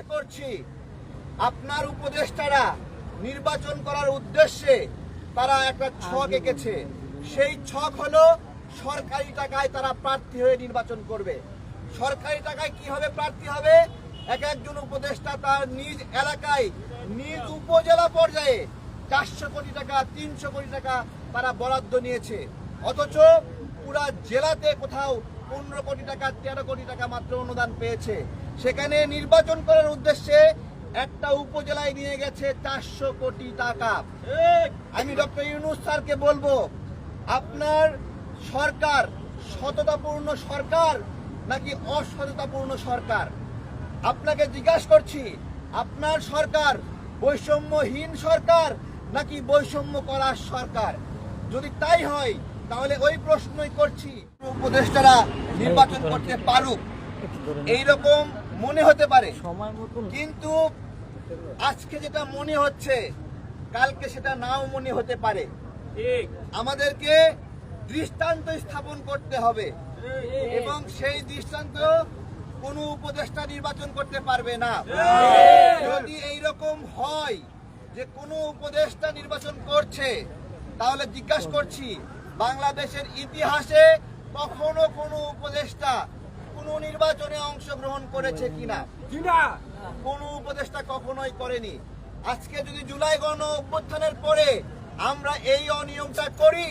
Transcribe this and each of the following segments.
জিজ্ঞাসা করছি আপনার উপদেষ্টারা নির্বাচন করার উদ্দেশ্যে তারা একটা ছক এঁকেছে। সেই ছক হলো সরকারি টাকায় তারা প্রার্থী হয়ে নির্বাচন করবে। সরকারি টাকায় কীভাবে প্রার্থী হবে? এক একজন উপদেষ্টা তার নিজ এলাকায় নিজ উপজেলা পর্যায়ে চারশো কোটি টাকা তিনশো কোটি টাকা তারা বরাদ্দ নিয়েছে। অথচ পুরা জেলাতে কোথাও পনেরো কোটি টাকা তেরো কোটি টাকা মাত্র অনুদান পেয়েছে। সেখানে নির্বাচন করার উদ্দেশ্যে একটা উপজেলায় নিয়ে গেছে চারশো কোটি টাকা। আমি ডক্টর ইউনুস স্যারকে বলব আপনার সরকার সততাপূর্ণ সরকার নাকি অসততাপূর্ণ সরকার? আপনাকে জিজ্ঞাসা করছি আপনার সরকার বৈষম্যহীন সরকার নাকি বৈষম্য করার সরকার? যদি তাই হয় তাহলে ওই প্রশ্নই করছি। উপদেষ্টারা নির্বাচন করতে পারুক। এইরকম মনে হতে পারে। কিন্তু আজকে যেটা মনে হচ্ছে কালকে সেটা নাও মনে হতে পারে। আমাদেরকে দৃষ্টান্ত স্থাপন করতে হবে। এবং সেই দৃষ্টান্ত কোন উপদেষ্টা নির্বাচন করতে পারবে না। যদি এইরকম হয় যে কোনো উপদেষ্টা নির্বাচন করছে তাহলে জিজ্ঞাসা করছি বাংলাদেশের ইতিহাসে কখনো কোনো উপদেষ্টা কোনো নির্বাচনে অংশগ্রহণ করেছে কিনা? কোনো? উপদেষ্টা কখনোই করেনি। আজকে যদি জুলাই গণ অভ্যুত্থানের পরে আমরা এই অনিয়মটা করি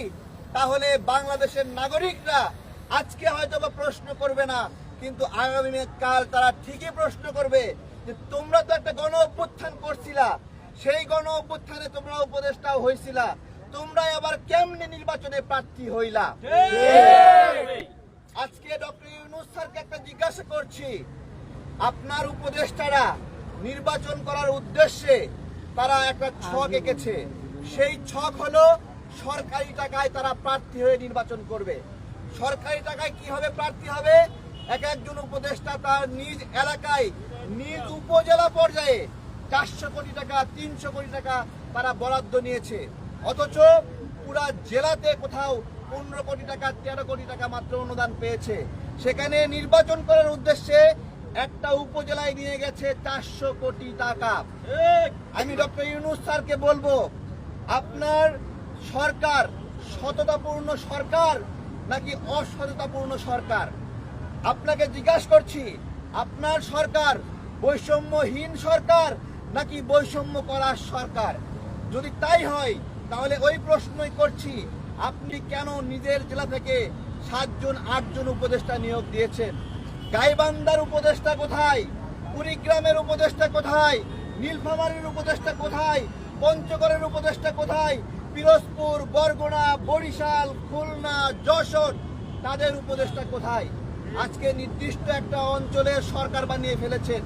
তাহলে বাংলাদেশের নাগরিকরা আজকে হয়তো বা প্রশ্ন করবে না কিন্তু আগামী কাল তারা ঠিকই প্রশ্ন করবে যে তোমরা তো একটা গণ অভ্যুত্থান করছিলা। সেই গণ অভ্যুত্থানে তোমরা উপদেষ্টাও হয়েছিলা তোমরা আবার কেমনে নির্বাচনে প্রার্থী হইলা আজকে ডক্টর ইউনুস স্যারকে একটা জিজ্ঞাসা করছি আপনার উপদেষ্টারা নির্বাচন করার উদ্দেশ্যে তারা একটা ছক এঁকেছে। সেই ছক হলো সরকারি টাকায় তারা প্রার্থী হয়ে নির্বাচন করবে। সরকারি টাকায় কীভাবে প্রার্থী হবে? এক একজন উপদেষ্টা তার নিজ এলাকায় নিজ উপজেলা পর্যায়ে চারশো কোটি টাকা তিনশো কোটি টাকা তারা বরাদ্দ নিয়েছে। অথচ পুরা জেলাতে কোথাও পনেরো কোটি টাকা তেরো কোটি টাকা মাত্র অনুদান পেয়েছে। সেখানে নির্বাচন করার উদ্দেশ্যে একটা উপজেলায় নিয়ে গেছে চারশো কোটি টাকা। আমি ডক্টর ইউনুস স্যারকে বলব আপনার সরকার সততাপূর্ণ সরকার নাকি অসততাপূর্ণ সরকার? আপনাকে জিজ্ঞাসা করছি আপনার সরকার বৈষম্যহীন সরকার নাকি বৈষম্য করার সরকার? যদি তাই হয় তাহলে ওই প্রশ্নই করছি আপনি কেন নিজের জেলা থেকে সাতজন, আটজন উপদেষ্টা নিয়োগ দিয়েছেন। গাইবান্দার উপদেষ্টা কোথায়? কুড়িগ্রামের উপদেষ্টা কোথায়? নীলফামারীর উপদেষ্টা কোথায়? পঞ্চগড়ের উপদেষ্টা কোথায়? পিরোজপুর, বরগুনা, বরিশাল, খুলনা, যশোর, তাদের উপদেষ্টা কোথায়? আজকে নির্দিষ্ট একটা অঞ্চলের সরকার বানিয়ে ফেলেছেন।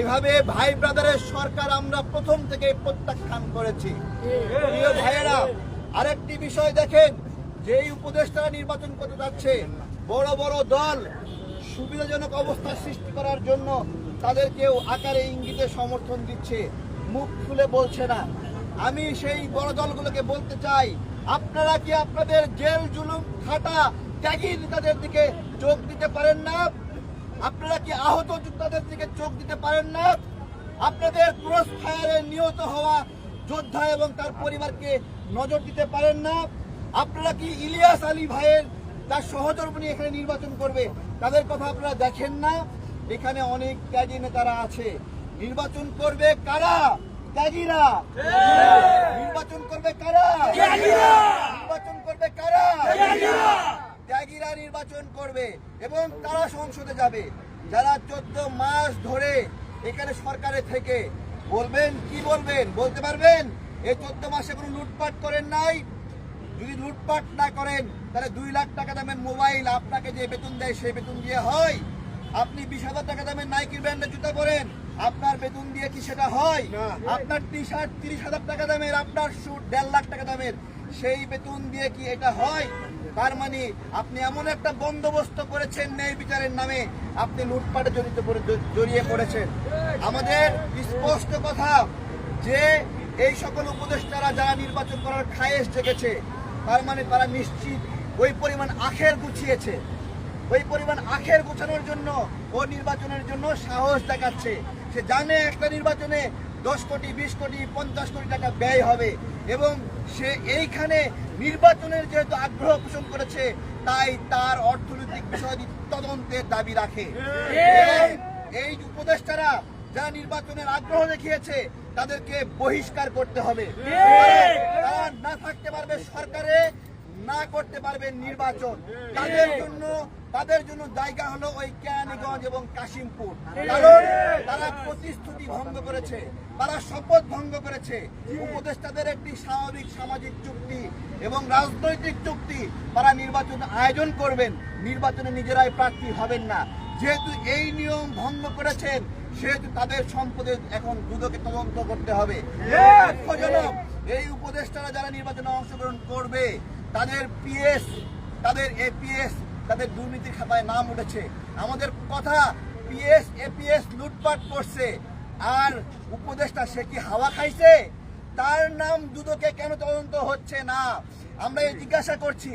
এভাবে ভাই ব্রাদারের সরকার আমরা প্রথম থেকে প্রত্যাখ্যান করেছি। প্রিয় ভাইয়েরা, আরেকটি বিষয় দেখেন যেই উপদেষ্টারা নির্বাচন করতে যাচ্ছে, বড় বড় দল সুবিধাজনক অবস্থা সৃষ্টি করার জন্য তাদেরকেও আকারে ইঙ্গিতে সমর্থন দিচ্ছে। মুখ খুলে বলছে না। আমি সেই বড় দলগুলোকে বলতে চাই, আপনারা কি আপনাদের জেল জুলুম খাটা ত্যাগী নেতাদের দিকে চোখ দিতে পারেন না? আপনারা কি আহত যোদ্ধাদের দিকে চোখ দিতে পারেন না? আপনাদের ক্রস ফায়ারে নিহত হওয়া যোদ্ধা এবং তার পরিবারকে নজর দিতে পারেন না? আপনারা কি ইলিয়াস আলী ভাইয়ের তার সহধর্মী এখানে নির্বাচন করবে? তাদের কথা আপনারা দেখেন না। এখানে অনেক ত্যাগী নেতারা আছে। নির্বাচন করবে কারা? ত্যাগীরা। নির্বাচন করবে কারা? নির্বাচন করবে কারা? ত্যাগীরা নির্বাচন করবে এবং তারা সংসদে যাবে। যারা চোদ্দ মাস ধরে এখানে সরকারে থেকে বলবেন কি বলবেন? বলতে পারবেন? এই চোদ্দ মাসে কোনো লুটপাট করেন নাই? যদি লুটপাট না করেন তাহলে দুই লাখ টাকা দামের মোবাইল আপনাকে যে বেতন দেয় সেই বেতন দিয়ে হয়। আপনি বিশ হাজার টাকা দামের নাইকির ব্র্যান্ডের জুতা পরেন আপনার বেতন দিয়ে কি সেটা হয়? আপনার টি শার্ট তিরিশ হাজার টাকা দামের আপনার স্যুট দেড় লাখ টাকা দামের সেই বেতন দিয়ে কি এটা হয়? তার মানে আপনি এমন একটা বন্দোবস্ত করেছেন ন্যায় বিচারের নামে আপনি লুটপাটে জড়িত জড়িয়ে পড়েছেন। আমাদের স্পষ্ট কথা যে এই সকল উপদেষ্টারা যারা নির্বাচন করার খায়েশ জেগেছে তার মানে তারা নিশ্চিত ওই পরিমাণ আখের গুছিয়েছে। ওই পরিমাণ আখের গুছানোর জন্য ও নির্বাচনের জন্য সাহস দেখাচ্ছে। সে জানে একটা নির্বাচনে দশ কোটি বিশ কোটি পঞ্চাশ কোটি টাকা ব্যয় হবে এবং সে এইখানে নির্বাচনের যেহেতু আগ্রহ পোষণ করেছে তাই তার অর্থনৈতিক বিষয়টি তদন্তের দাবি রাখে। এই উপদেষ্টারা যারা নির্বাচনের আগ্রহ দেখিয়েছে তাদেরকে বহিষ্কার করতে হবে। তারা না থাকতে পারবে সরকারে না করতে পারবে নির্বাচন। তাদের জন্য তাদের জন্য জায়গা হলো ওই কেরানীগঞ্জ এবং কাশিমপুর। কারণ তারা প্রতিশ্রুতি ভঙ্গ করেছে তারা শপথ ভঙ্গ করেছে। উপদেষ্টাদের একটি স্বাভাবিক সামাজিক চুক্তি এবং রাজনৈতিক চুক্তি তারা নির্বাচন আয়োজন করবেন। নির্বাচনে নিজেরাই প্রার্থী হবেন না। যেহেতু এই নিয়ম ভঙ্গ করেছেন সেহেতু তাদের সম্পদের এখন দুদকে তদন্ত করতে হবে। দুঃখজনক এই উপদেষ্টারা যারা নির্বাচনে অংশগ্রহণ করবে তাদের পিএস তাদের এপিএস তাদের দুর্নীতির খাতায় নাম উঠেছে। আমাদের কথা পিএস এপিএস লুটপাট করছে। আর উপদেষ্টা সে কি হাওয়া খাইছে? তার নাম দুদকে কেন তদন্ত হচ্ছে না? আমরা এই জিজ্ঞাসা করছি।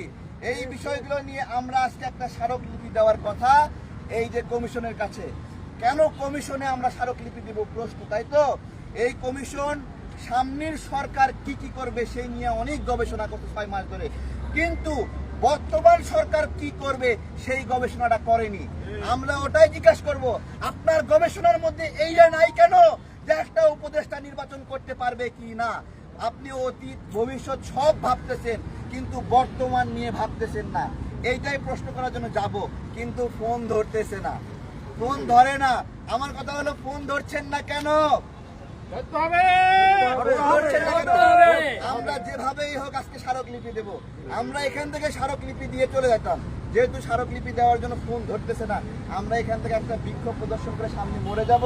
এই বিষয়গুলো নিয়ে আমরা আজকে একটা স্মারকলিপি দেওয়ার কথা এই যে কমিশনের কাছে। কেন কমিশনে আমরা স্মারকলিপি দেব প্রশ্ন, তাই তো? এই কমিশন সামনের সরকার কি কি করবে সেই নিয়ে অনেক গবেষণা করতে ছয় মাস ধরে। কিন্তু বর্তমান সরকার কি করবে সেই গবেষণাটা করেনি। আমরা ওটাই জিজ্ঞাসা করব, আপনার গবেষণার মধ্যে এইটা নাই কেন যে একটা উপদেষ্টা নির্বাচন করতে পারবে কি না? আপনি অতীত, ভবিষ্যৎ সব ভাবতেছেন, কিন্তু বর্তমান নিয়ে ভাবতেছেন না। এইটাই প্রশ্ন করার জন্য যাব, কিন্তু ফোন ধরতেছে না। ফোন ধরে না। আমার কথা হলো ফোন ধরছেন না কেন? আমরা যেভাবেই হোক আজকে স্মারকলিপি দেব। আমরা এখান থেকে স্মারকলিপি দিয়ে চলে যেতাম। যেহেতু স্মারকলিপি দেওয়ার জন্য ফোন ধরতেছে না আমরা এখান থেকে একটা বিক্ষোভ প্রদর্শন করে সামনে মরে যাব।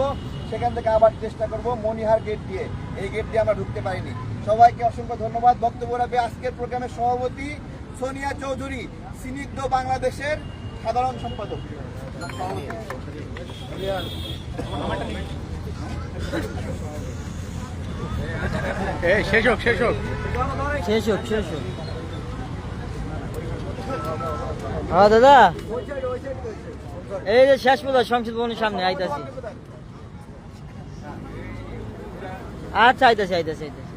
সেখান থেকে আবার চেষ্টা করব মনিহার গেট দিয়ে। এই গেট দিয়ে আমরা ঢুকতে পারিনি। সবাইকে অসংখ্য ধন্যবাদ। বক্তব্য রাখবে আজকের প্রোগ্রামের সভাপতি সোনিয়া চৌধুরী স্নিগ্ধ বাংলাদেশের সাধারণ সম্পাদক এই শেষ হোক শেষ হোক শেষ হোক শেষ হোক হ্যাঁ দাদা এই যে শেষ পর্যন্ত সংসদ ভবনের সামনে আইতাছি আচ্ছা আইতাছি আইতাছি আইতাছি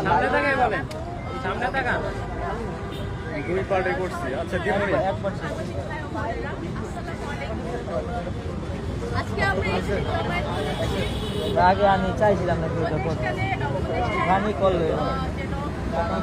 সামনে তাকাই বলেন সামনে তাকান। দুই পার্টে করছি। আচ্ছা দিমনি আগে আমি চাইছিলাম না প্রতিষ্ঠানে উপদেষ্টা গানই করলে আহ,